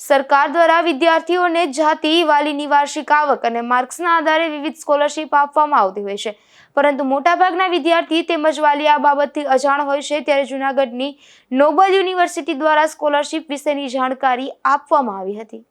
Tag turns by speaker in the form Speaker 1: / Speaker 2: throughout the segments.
Speaker 1: સરકાર દ્વારા વિદ્યાર્થીઓને જાતિ વાલીની વાર્ષિક આવક અને માર્ક્સના આધારે વિવિધ સ્કોલરશીપ આપવામાં આવતી હોય છે. પરંતુ મોટાભાગના વિદ્યાર્થી તેમજ વાલી આ બાબતથી અજાણ હોય છે. ત્યારે જૂનાગઢની નોબલ યુનિવર્સિટી દ્વારા સ્કોલરશીપ વિશેની જાણકારી આપવામાં આવી હતી.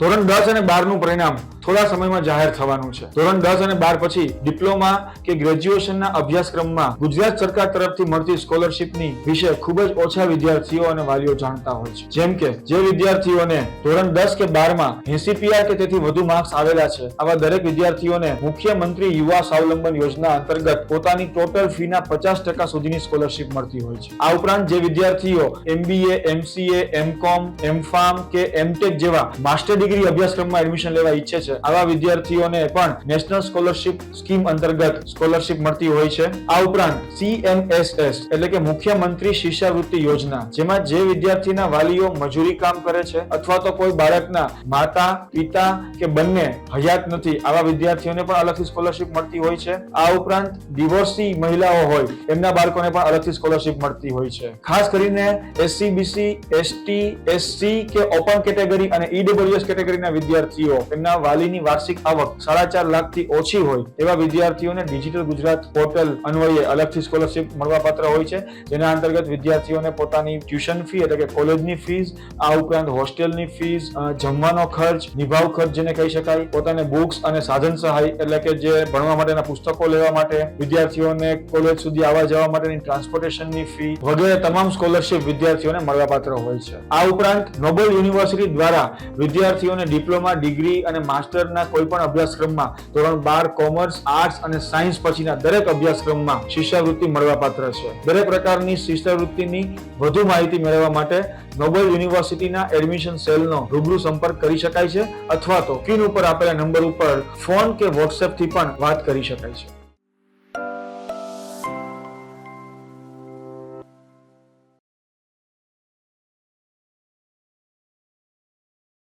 Speaker 2: ધોરણ દસ અને બારનું પરિણામ થોડા સમયમાં જાહેર થવાનું છે. ધોરણ દસ અને બાર પછી ડિપ્લોમા કે ગ્રેજ્યુએશનના અભ્યાસક્રમમાં ગુજરાત સરકાર તરફથી મળતી સ્કોલરશીપની વિશે ખૂબ જ ઓછા વિદ્યાર્થીઓ અને વાલીઓ જાણતા હોય છે. જેમ કે, જે વિદ્યાર્થીઓને ધોરણ દસ કે બારમાં એસી પીઆર કે તેથી વધુ માર્ક્સ આવેલા છે, આવા દરેક વિદ્યાર્થીઓને મુખ્યમંત્રી યુવા સ્વાવલંબન યોજના અંતર્ગત પોતાની ટોટલ ફીના પચાસ ટકા સુધીની સ્કોલરશીપ મળતી હોય છે. આ ઉપરાંત જે વિદ્યાર્થીઓ એમબીએ, એમસીએ, એમકોમ એમફાર્મ કે એમટેક જેવા માસ્ટર ડિગ્રી અભ્યાસક્રમમાં એડમિશન લેવા ઈચ્છે છે આવા વિદ્યાર્થીઓને પણ નેશનલ સ્કોલરશિપ સ્કીમ અંતર્ગત સ્કોલરશિપ મળતી હોય છે. આ ઉપરાંત સીએમએસએસ એટલે કે મુખ્યમંત્રી શિષ્યવૃત્તિ યોજના, જેમાં જે વિદ્યાર્થીના વાલીઓ મજૂરી કામ કરે છે, અથવા તો કોઈ બાળકના માતા, પિતા કે બંને હયાત નથી, આવા વિદ્યાર્થીઓને પણ અલગથી સ્કોલરશિપ મળતી હોય છે. આ ઉપરાંત ડિવોર્સી મહિલાઓ હોય, એમના બાળકોને પણ અલગથી સ્કોલરશીપ મળતી હોય છે. ખાસ કરીને એસસી બીસી એસટી એસસી કે ઓપન કેટેગરી અને ઈડબ્લ્યુએસ કેટેગરીના વિદ્યાર્થીઓ, એમના વાલીની વાર્ષિક આવક સાડા ચાર લાખથી ઓછી હોય એવા વિદ્યાર્થીઓને ડિજિટલ ગુજરાત પોર્ટલ અન્વયે અલગથી સ્કોલરશીપ મળવાપાત્ર હોય છે. જેના અંતર્ગત વિદ્યાર્થીઓને પોતાની ટ્યુશન ફી એટલે કે કોલેજની ફીસ આ ઉપરાંત હોસ્ટેલની ફીસ જમવાનો ખર્ચ, નિભાવ ખર્ચ જેને કહી શકાય, પોતાને બુક્સ અને સાધન સહાય એટલે કે જે ભણવા માટેના પુસ્તકો લેવા માટે, વિદ્યાર્થીઓને કોલેજ સુધી આવવા જવા માટેની ટ્રાન્સપોર્ટેશનની ફી વગેરે તમામ સ્કોલરશીપ વિદ્યાર્થીઓને મળવાપાત્ર હોય છે. આ ઉપરાંત નોબલ યુનિવર્સિટી દ્વારા વિદ્યાર્થીઓને ડિપ્લોમા ડિગ્રી અને માસ્ટરના કોઈ પણ અભ્યાસક્રમમાં ધોરણ બાર કોમર્સ આર્ટ્સ અને સાયન્સ પછીના દરેક અભ્યાસક્રમમાં શિષ્યવૃત્તિ મળવાપાત્ર છે. દરેક પ્રકારની શિષ્યવૃત્તિની વધુ માહિતી મેળવવા માટે નોબેલ યુનિવર્સિટીના એડમિશન સેલનો રૂબરૂ સંપર્ક કરી શકાય છે અથવા તો સ્ક્રીન ઉપર આપેલા નંબર ઉપર ફોન કે વોટ્સએપથી પણ વાત કરી શકાય છે.